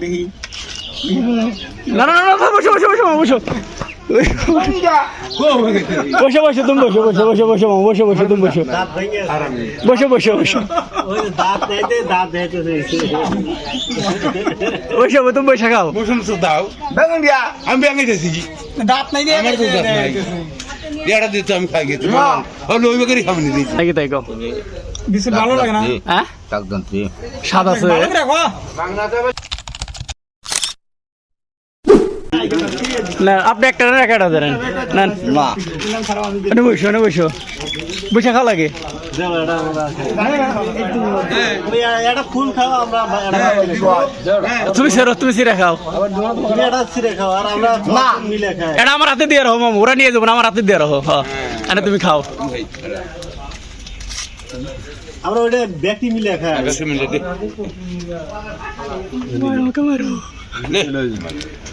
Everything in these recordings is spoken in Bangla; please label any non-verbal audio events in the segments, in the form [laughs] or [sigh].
দেখি না না না না, বসো বসো বসো বসো বসো বসো তুমি বসো বসো বসো বসো বসো বসো তুমি বসো বসো বসো বসো বসো তুমি বসে খাও বসুন তো দাও আমি দাঁত নাই দাঁত নাই। এটা দিতে আমি খাই গেছি ওই বেকারি খামনি দিয়েছি তাই কও বিশাল ভালো লাগে না হ্যাঁ স্বাদ আছে না আপনি একটা না একটা ধরেন না না। না বসো না বসো। বসে খাও লাগে। এটা ফুল খাও আমরা এটা তুমি সেরো তুমি সিরে খাও। এটা ছিঁড়ে খাও আর আমরা মিলে খাই। এটা আমার হাতে দিয়ে রাখো মামু। ওরা নিয়ে যাব না আমার হাতে দিয়ে রাখো। হ্যাঁ এটা তুমি খাও। আমরা ওইটা ব্যক্তি মিলে খাই। মিনিট দে।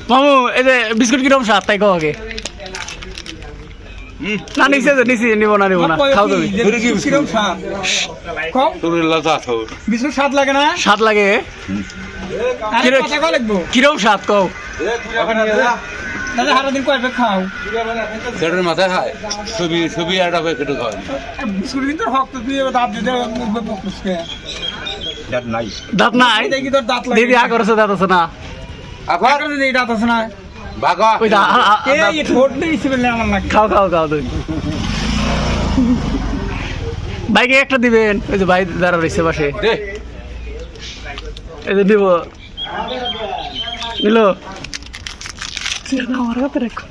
মামু এই যে বিস্কুট কীরকম স্বাদ তাই আগে না নিচে নিব না নিব না খাও তুমি ধরে কি বিস্কুট? কিরম স্বাদ কম তোর লতা থাও বিস্কুট স্বাদ লাগে না স্বাদ লাগে কিরম- কথা কও লাগবো কিরম স্বাদ কও সারাদিন কয় খাও সেটার মাথায় খায় ছবি ছবি একটা প্যাকেট খায় বিস্কুট দিন হক তো তুই দাঁত দিতে পুষকে দাঁত নাই দেখি তোর দাঁত দিদি আ করছে দাঁত আছে না আবার? আবার দাঁত আছে না? বাগা ওই দা- আ- আ- এই ঠোঁট দিয়ে হিসেবে আমার লাগে খাও খাও খাও তুমি। বাইকে একটা দিবেন। ওই যে ভাই দাঁড়া রয়েছে পাশে। দে। এই যে দিব। নিল। আমার হাতে রাখো।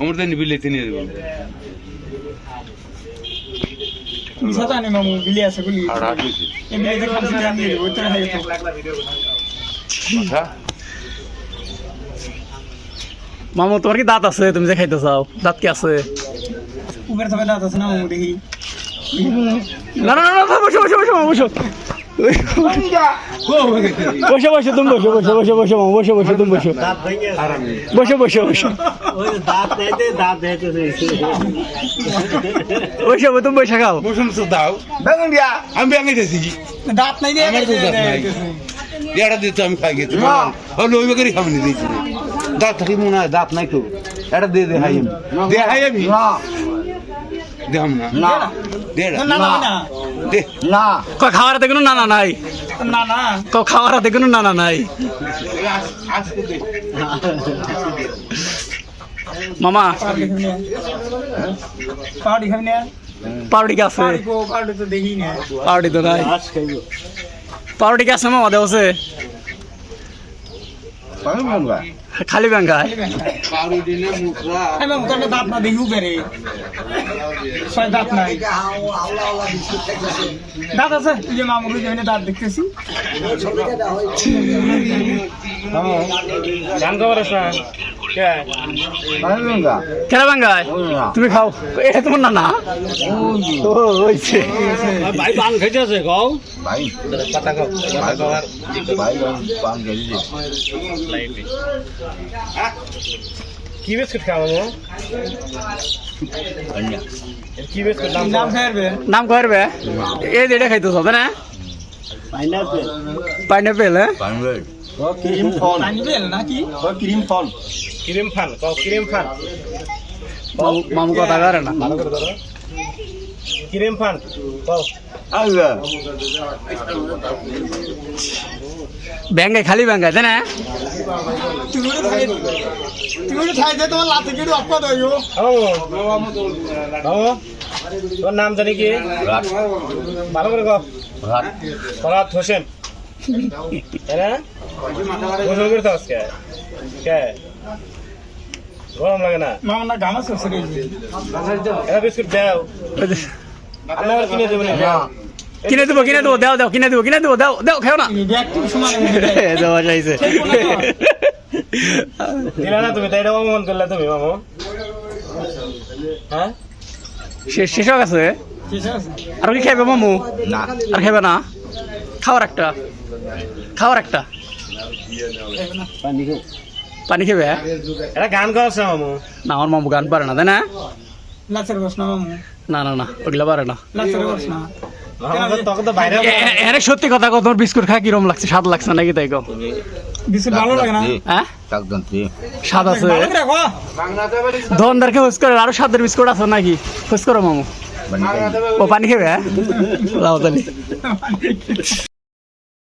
আমার তো নিবিলে তিনি দেবো। মিশা জানি মামু। বিলি আছে গুলি আর আর কিছু খাচ্ছি আমি দিয়ে দেবো তোর হাতে মাথা মামু তোমার কি দাঁত আছে? তুমি যে খাইতে চাও দাঁত কি আছে? উপরে তবে দাঁত আছে না মামু দেখি। না না বসো বসো বসো মামু, বসো। বসে বসে তুমি বসো বসে বসে বসে মামু বসে বসে তুমি বসো। বসে বসে তুমি বসে খাও। বসুন দাও। আমি দাঁত নাই দিয়ে দাঁত নাই। এটা দিতে আমি খাই গেছি। হলো ওই বেকারি খামনি দিয়েছি। দাঁত থাকি মনে হয় দাঁত নাই তো। এটা দিয়ে দে হাই আমি। দে হাই আমি? দেখাম না। না। না না খাওয়ার নাই। না না। খাওয়ার নাই। মামা। পাউডি খাবি না? পাউডি না পাউডি তো দেখি না। পাউডি তো নাই। পাউডি কি আছে মামা দেও আছে? খালি তোর দাঁত না দেখি উপরে ছয় দাঁত নাই। দাঁত আছে? তুই যে মামুর যে দাঁত দেখতেছি। কেন তুমি খাও। এটা তোমার নানা? ও হইছে ভাই পান খাইতে আছে গাও কি বিস্কুট কি বিস্কুট নাম নাম ফেরবে নাম করবে এই যে এটা খাইতো হবে না? পাইনাপেল। পাইনাপেল হ্যাঁ? ক্রিম ফল। নাকি ক্রিম ফল। ক্রিম ফান কও ক্রিম ফান মামু কথা করে না ভালো করে ধরো ক্রিম ফান কও। ব্যাঙ্গায় খালি ব্যাঙ্গায় তাই না তুমি তুমি খাই দে তোমার লাতে তোর নাম জানি কি? ভালো করে কও ফরাত হোসেন। তাই না করতে আজকে? কে? গরম লাগে না? মামা না গামা সরছে রে এটা বিস্কুট দাও। ওই যে, আপনি আবার কিনে দেবেন কিনে দেবো কিনে দেবো দাও দাও কিনে দেবো কিনে দেবো দাও দাও খেও না। [laughs] দেওয়া যাইছে। দিলে না তুমি তাই এটা অপমান করলে তুমি মামু। হ্যাঁ? শেষ হয়ে আছে? আর কি খাইবে মামু? না। আর খাইবে না? খাওয়ার একটা। খাওয়ার একটা। পানি খাবে। এটা গান গাওয়াছে মামু। না আমার মামু গান পারে না তাই না না না না ওগুলা পারে না। এরে সত্যি কথা কত তোমার বিস্কুট খা কিরম লাগছে স্বাদ লাগছে নাকি তাই কো বিস্কুট ভালো লাগে না? হ্যাঁ স্বাদ আছে। হুস করে আরও স্বাদের বিস্কুট আছে নাকি? হুস করো মামু? ও পানি খেবে হ্যাঁ